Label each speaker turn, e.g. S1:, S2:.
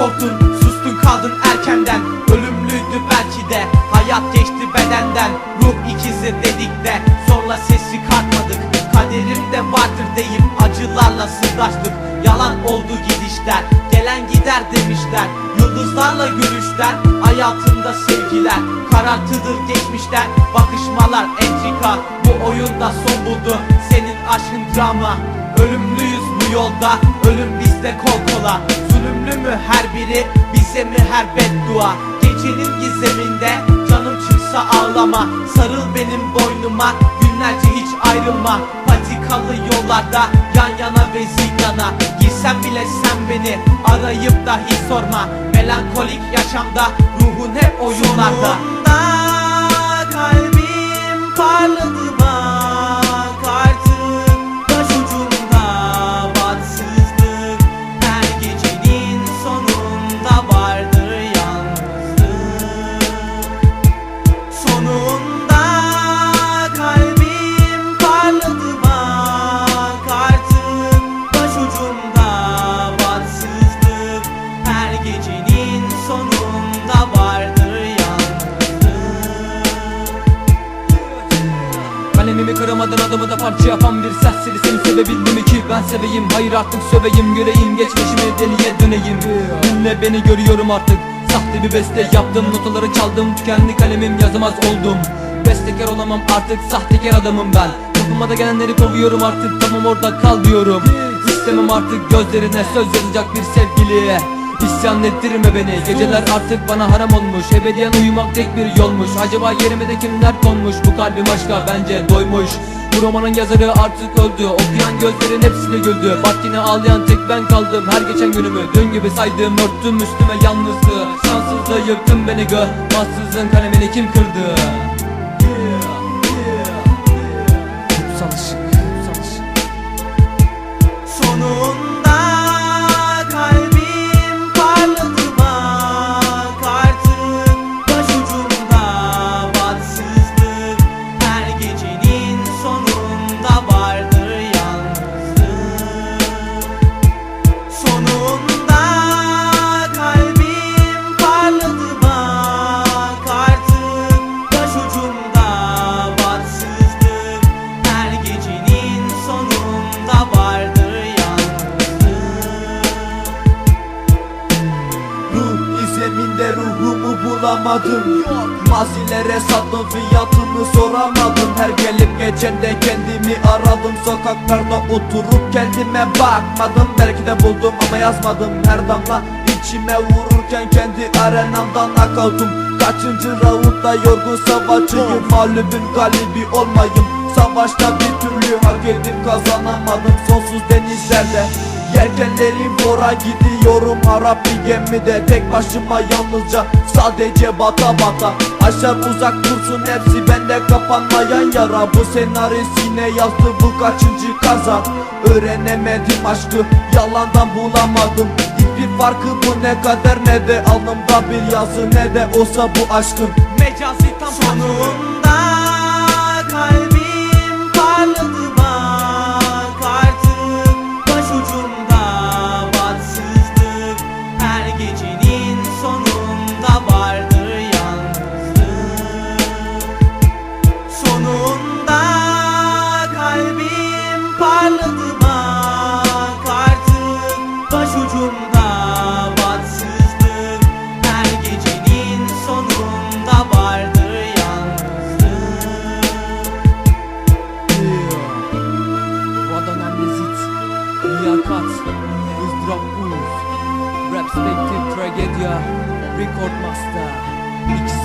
S1: Korktun Sustun kaldın erkenden. Ölümlüydü belki de Hayat geçti bedenden. Ruh ikizi dedik de Sonra ses çıkartmadık Kaderimde vardır deyip Acılarla sırdaştık. Yalan oldu gidişler Gelen gider demişler. Yıldızlarla görüşler Hayatımda sevgiler. Karartıdır geçmişler Bakışmalar entrika. Bu oyunda son buldu Senin aşkın drama. Ölümlüyüz bu yolda Ölüm bizde kol kola Zulümlü mü her biri? Bize mi her beddua? Gecenin gizeminde Canım çıksa ağlama. Sarıl benim boynuma Günlerce hiç ayrılma. Patikalı yollarda Yan yana ve zindana. Girsen bile sen beni Arayıp da hiç sorma. Melankolik yaşamda Ruhun hep oyunlarda.
S2: Sonunda kalbim parladı bak
S3: Kalemimi kıramadan adımı da parça yapan bir serseri Seni sevebildim mi ki? Ben seveyim. Hayır artık söveyim. Göreyim Geçmişimi deliye döneyim. Dinle beni görüyorum artık. Sahte bir beste yaptım. Notaları çaldım. Tükendi kalemim yazamaz oldum. Bestekar olamam artık. Sahtekar adamım ben. Kapıma da gelenleri kovuyorum artık. Tamam orada kal diyorum. İstemem artık. Gözlerine söz yazacak bir sevgiliye İsyan ettirme beni. Geceler artık bana haram olmuş. Ebediyen uyumak tek bir yolmuş. Acaba yerime de kimler konmuş? Bu kalbim aşka bence doymuş. Bu romanın yazarı artık öldü. Okuyan gözlerin hepsini güldü. Bak yine ağlayan tek ben kaldım. Her geçen günümü dün gibi saydım. Örttüm üstüme yalnızlığı. Şanssızlığı yıktın beni gö. Bahtsızlığın kalemini kim kırdı
S4: bulamadım. Mazilere sattım fiyatını soramadım. Her gelip geçende kendimi aradım. Sokaklarda oturup kendime bakmadım. Belki de buldum ama yazmadım. Her damla içime vururken kendi arenamdan nakavtum Kaçıncı raundda yorgun savaşçıyım? Mağlubun galibi olmayım Savaşta bir türlü hak edip kazanamadım. Sonsuz denizlerde Yelkenlerim fora gidiyorum. Arap bir gemide Tek başıma yalnızca sadece bata bata. Aşağı uzak dursun hepsi bende kapanmayan yara. Bu senarisine yazdı bu kaçıncı kaza? Öğrenemedim aşkı yalandan bulamadım. Hiçbir farkı bu ne kader ne de alnımda bir yazı Ne de olsa bu aşkın.
S1: Mecazi tam
S2: Sonunda
S3: ızdırap uz Rap Spectre Tragedya Record Master İkisi